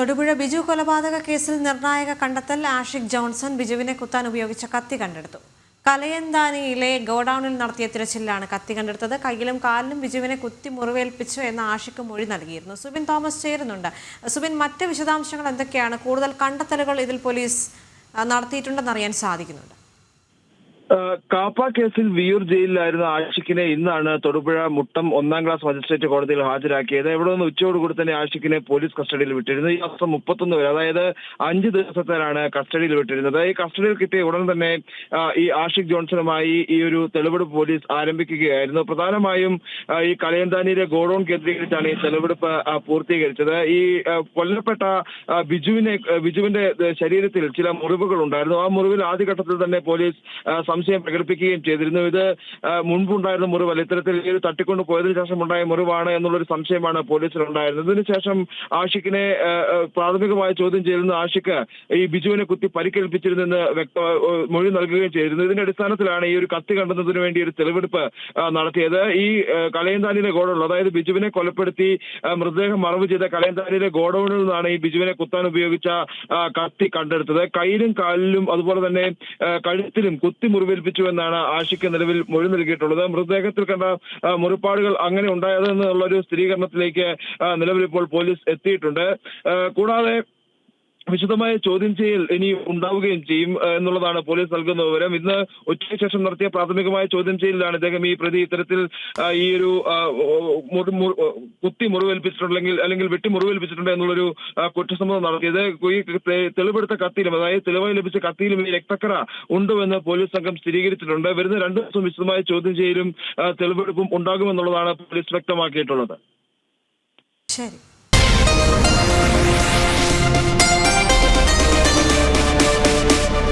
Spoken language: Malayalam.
തൊടുപുഴ ബിജു കൊലപാതക കേസിൽ നിർണായക കണ്ടെത്തൽ ആഷിഖ് ജോൺസൺ ബിജുവിനെ കുത്താൻ ഉപയോഗിച്ച കത്തി കണ്ടെടുത്തു. കലയന്താനിയിലെ ഗോഡൌണിൽ നടത്തിയ തിരച്ചിലാണ് കത്തി കണ്ടെടുത്തത്. കയ്യിലും കാലിലും ബിജുവിനെ കുത്തി മുറിവേൽപ്പിച്ചു എന്ന ആഷിക്ക് മൊഴി നൽകിയിരുന്നു. സുബിൻ തോമസ് ചേരുന്നുണ്ട്. സുബിൻ മറ്റ് വിശദാംശങ്ങൾ എന്തൊക്കെയാണ്? കൂടുതൽ കണ്ടെത്തലുകൾ ഇതിൽ പോലീസ് നടത്തിയിട്ടുണ്ടെന്നറിയാൻ സാധിക്കുന്നുണ്ട്. കാപ്പ കേസിൽ വിയൂർ ജയിലിലായിരുന്ന ആഷിഖിനെ ഇന്നാണ് തൊടുപുഴ മുട്ടം ഒന്നാം ക്ലാസ് മജിസ്ട്രേറ്റ് കോടതിയിൽ ഹാജരാക്കിയത്. ഇവിടെ നിന്ന് ഉച്ചയോടുകൂടി തന്നെ ആഷിഖിനെ പോലീസ് കസ്റ്റഡിയിൽ വിട്ടിരുന്നു. ഈ മാസം മുപ്പത്തൊന്ന് വരെ അതായത് അഞ്ച് ദിവസത്തേനാണ് കസ്റ്റഡിയിൽ വിട്ടിരുന്നത്. ഈ കസ്റ്റഡിയിൽ കിട്ടിയ ഉടൻ തന്നെ ഈ ആഷിഖ് ജോൺസണുമായി ഈ ഒരു തെളിവെടുപ്പ് പോലീസ് ആരംഭിക്കുകയായിരുന്നു. പ്രധാനമായും ഈ കലയന്താനിയിലെ ഗോഡൌൺ കേന്ദ്രീകരിച്ചാണ് ഈ തെളിവെടുപ്പ് പൂർത്തീകരിച്ചത്. ഈ കൊല്ലപ്പെട്ട ബിജുവിനെ ബിജുവിന്റെ ശരീരത്തിൽ ചില മുറിവുകൾ ഉണ്ടായിരുന്നു ആ മുറിവിൽ ആദ്യഘട്ടത്തിൽ തന്നെ പോലീസ് ആ, സംശയം പ്രകടിപ്പിക്കുകയും ചെയ്തിരുന്നു. ഇത് മുൻപുണ്ടായിരുന്ന മുറിവല്ല ഇത്തരത്തിൽ ഈ തട്ടിക്കൊണ്ട് പോയതിനു ശേഷം ഉണ്ടായ മുറിവാണ് എന്നുള്ളൊരു സംശയമാണ് പോലീസിനുണ്ടായിരുന്നത് ഇതിനുശേഷം ആഷിഖിനെ പ്രാഥമികമായി ചോദ്യം ചെയ്തിരുന്ന ആഷിഖ് ഈ ബിജുവിനെ കുത്തി പരിക്കേൽപ്പിച്ചിരുന്നെന്ന് വ്യക്ത മൊഴി നൽകുകയും ചെയ്തിരുന്നു. ഇതിന്റെ അടിസ്ഥാനത്തിലാണ് ഈ ഒരു കത്തി കണ്ടെത്തുന്നതിന് വേണ്ടി ഒരു തെളിവെടുപ്പ് നടത്തിയത്. ഈ കലയന്താനിയിലെ ഗോഡൌൺ അതായത് ബിജുവിനെ കൊലപ്പെടുത്തി മൃതദേഹം മറവ് ചെയ്ത കലയന്താനിയിലെ ഗോഡൌണിൽ നിന്നാണ് ഈ ബിജുവിനെ കുത്താൻ ഉപയോഗിച്ച കത്തി കണ്ടെടുത്തത്. കയ്യിലും കാലിലും അതുപോലെ തന്നെ കഴുത്തിലും കുത്തി മുറിവേൽപ്പിച്ചു എന്നാണ് ആഷിക്ക് നിലവിൽ മൊഴി നൽകിയിട്ടുള്ളത്. മൃതദേഹത്തിൽ കണ്ട മുറിപ്പാടുകൾ അങ്ങനെ ഉണ്ടായതെന്നുള്ള ഒരു സ്ഥിരീകരണത്തിലേക്ക് നിലവിൽ ഇപ്പോൾ പോലീസ് എത്തിയിട്ടുണ്ട്. കൂടാതെ വിശദമായ ചോദ്യം ചെയ്യൽ ഇനി ഉണ്ടാവുകയും ചെയ്യും എന്നുള്ളതാണ് പോലീസ് നൽകുന്ന വിവരം. ഇന്ന് ഉച്ചയ്ക്ക് ശേഷം നടത്തിയ പ്രാഥമികമായ ചോദ്യം ചെയ്യലിലാണ് ഇദ്ദേഹം ഈ പ്രതി ഇത്തരത്തിൽ ഈ ഒരു കുത്തി മുറിവേൽപ്പിച്ചിട്ടുണ്ടെങ്കിൽ അല്ലെങ്കിൽ വെട്ടി മുറിവേൽപ്പിച്ചിട്ടുണ്ട് എന്നുള്ളൊരു കുറ്റസമ്മതം നടത്തിയത്. ഈ തെളിവെടുത്ത കത്തിയിലും അതായത് തെളിവായി ലഭിച്ച കത്തിയിലും ഈ രക്തക്കറ ഉണ്ടുവെന്ന് പോലീസ് സംഘം സ്ഥിരീകരിച്ചിട്ടുണ്ട്. വരുന്ന രണ്ടു ദിവസം വിശദമായ ചോദ്യം ചെയ്യലും തെളിവെടുപ്പും ഉണ്ടാകുമെന്നുള്ളതാണ് പോലീസ് വ്യക്തമാക്കിയിട്ടുള്ളത്. ശരി.